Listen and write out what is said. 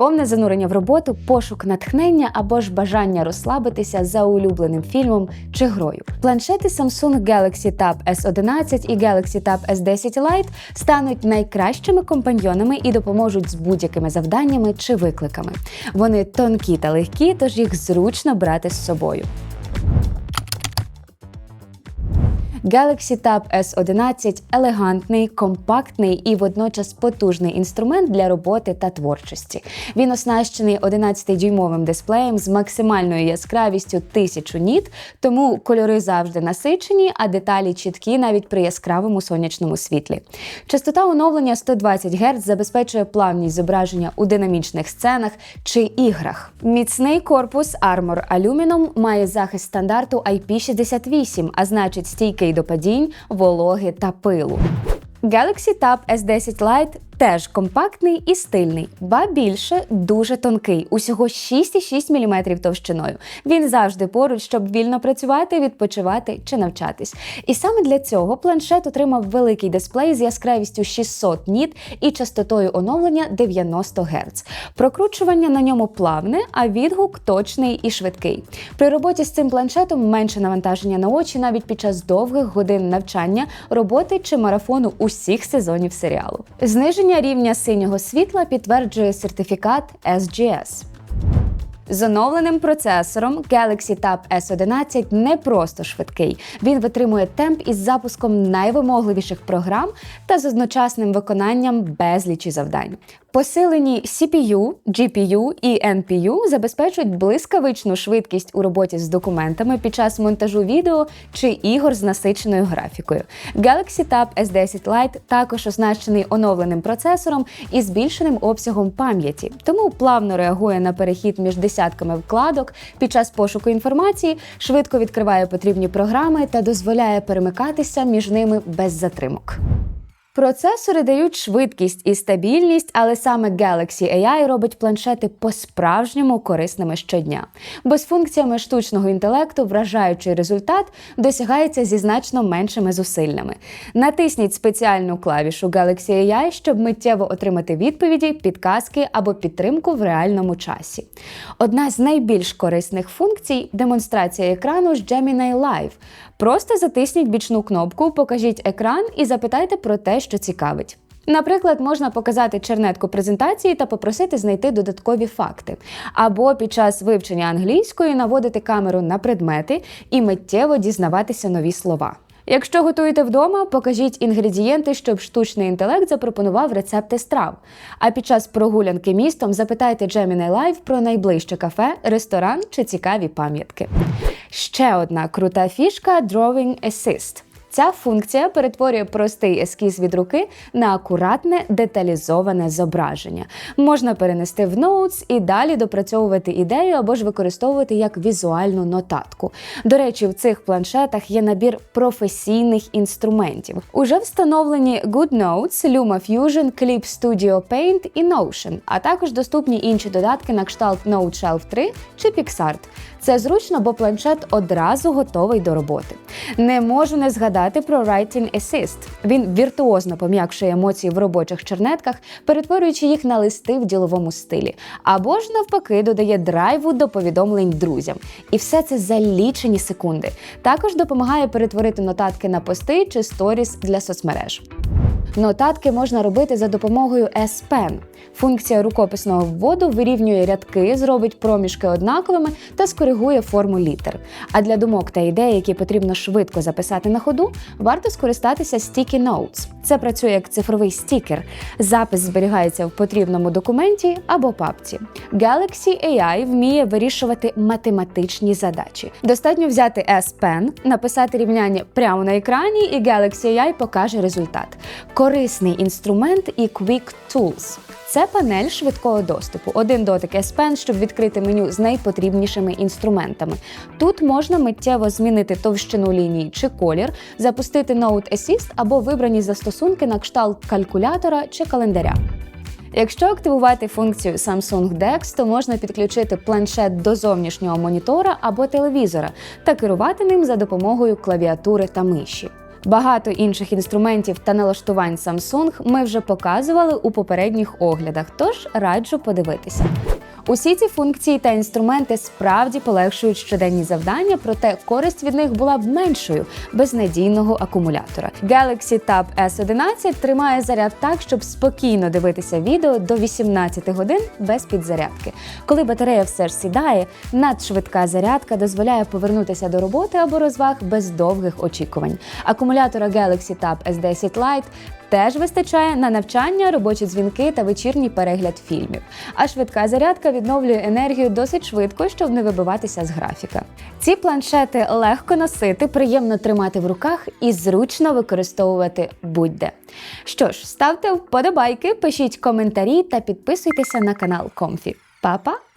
Повне занурення в роботу, пошук натхнення або ж бажання розслабитися за улюбленим фільмом чи грою. Планшети Samsung Galaxy Tab S11 і Galaxy Tab S10 Lite стануть найкращими компаньйонами і допоможуть з будь-якими завданнями чи викликами. Вони тонкі та легкі, тож їх зручно брати з собою. Galaxy Tab S11 – елегантний, компактний і водночас потужний інструмент для роботи та творчості. Він оснащений 11-дюймовим дисплеєм з максимальною яскравістю 1000 ніт, тому кольори завжди насичені, а деталі чіткі навіть при яскравому сонячному світлі. Частота оновлення 120 Гц забезпечує плавність зображення у динамічних сценах чи іграх. Міцний корпус Armor Aluminum має захист стандарту IP68, а значить стійкий до падінь, вологи та пилу. Galaxy Tab S10 Lite теж компактний і стильний, ба більше дуже тонкий, усього 6,6 мм товщиною. Він завжди поруч, щоб вільно працювати, відпочивати чи навчатись. І саме для цього планшет отримав великий дисплей з яскравістю 600 ніт і частотою оновлення 90 Гц. Прокручування на ньому плавне, а відгук точний і швидкий. При роботі з цим планшетом менше навантаження на очі навіть під час довгих годин навчання, роботи чи марафону усіх сезонів серіалу. Зниження рівня синього світла підтверджує сертифікат SGS. З оновленим процесором Galaxy Tab S11 не просто швидкий. Він витримує темп із запуском найвимогливіших програм та з одночасним виконанням безлічі завдань. Посилені CPU, GPU і NPU забезпечують блискавичну швидкість у роботі з документами під час монтажу відео чи ігор з насиченою графікою. Galaxy Tab S10 Lite також оснащений оновленим процесором і збільшеним обсягом пам'яті, тому плавно реагує на перехід між десятками вкладок під час пошуку інформації, швидко відкриває потрібні програми та дозволяє перемикатися між ними без затримок. Процесори дають швидкість і стабільність, але саме Galaxy AI робить планшети по-справжньому корисними щодня. Бо з функціями штучного інтелекту вражаючий результат досягається зі значно меншими зусиллями. Натисніть спеціальну клавішу Galaxy AI, щоб миттєво отримати відповіді, підказки або підтримку в реальному часі. Одна з найбільш корисних функцій демонстрація екрану з Gemini Live. Просто затисніть бічну кнопку, покажіть екран і запитайте про те, що цікавить. Наприклад, можна показати чернетку презентації та попросити знайти додаткові факти, або під час вивчення англійської наводити камеру на предмети і миттєво дізнаватися нові слова. Якщо готуєте вдома, покажіть інгредієнти, щоб штучний інтелект запропонував рецепти страв. А під час прогулянки містом запитайте Gemini Live про найближче кафе, ресторан чи цікаві пам'ятки. Ще одна крута фішка Drawing Assist. Ця функція перетворює простий ескіз від руки на акуратне деталізоване зображення. Можна перенести в Notes і далі допрацьовувати ідею або ж використовувати як візуальну нотатку. До речі, в цих планшетах є набір професійних інструментів. Уже встановлені GoodNotes, LumaFusion, Clip Studio Paint і Notion, а також доступні інші додатки на кшталт NoteShelf 3 чи PixArt. Це зручно, бо планшет одразу готовий до роботи. Не можу не згадати про Writing Assist. Він віртуозно пом'якшує емоції в робочих чернетках, перетворюючи їх на листи в діловому стилі. Або ж навпаки додає драйву до повідомлень друзям. І все це за лічені секунди. Також допомагає перетворити нотатки на пости чи сторіс для соцмереж. Нотатки можна робити за допомогою S-Pen. Функція рукописного вводу вирівнює рядки, зробить проміжки однаковими та скоригує форму літер. А для думок та ідей, які потрібно швидко записати на ходу, варто скористатися Sticky Notes. Це працює як цифровий стікер. Запис зберігається в потрібному документі або папці. Galaxy AI вміє вирішувати математичні задачі. Достатньо взяти S-Pen, написати рівняння прямо на екрані, і Galaxy AI покаже результат. Корисний інструмент і Quick Tools. Це панель швидкого доступу. Один дотик S-Pen, щоб відкрити меню з найпотрібнішими інструментами. Тут можна миттєво змінити товщину лінії чи колір, запустити Note Assist або вибрані застосунки на кшталт калькулятора чи календаря. Якщо активувати функцію Samsung DeX, то можна підключити планшет до зовнішнього монітора або телевізора та керувати ним за допомогою клавіатури та миші. Багато інших інструментів та налаштувань Samsung ми вже показували у попередніх оглядах, тож раджу подивитися. Усі ці функції та інструменти справді полегшують щоденні завдання, проте користь від них була б меншою без надійного акумулятора. Galaxy Tab S11 тримає заряд так, щоб спокійно дивитися відео до 18 годин без підзарядки. Коли батарея все ж сідає, надшвидка зарядка дозволяє повернутися до роботи або розваг без довгих очікувань. Акумулятора Galaxy Tab S10 Lite теж вистачає на навчання, робочі дзвінки та вечірній перегляд фільмів. А швидка зарядка відновлює енергію досить швидко, щоб не вибиватися з графіка. Ці планшети легко носити, приємно тримати в руках і зручно використовувати будь-де. Що ж, ставте вподобайки, пишіть коментарі та підписуйтеся на канал Комфі. Па-па!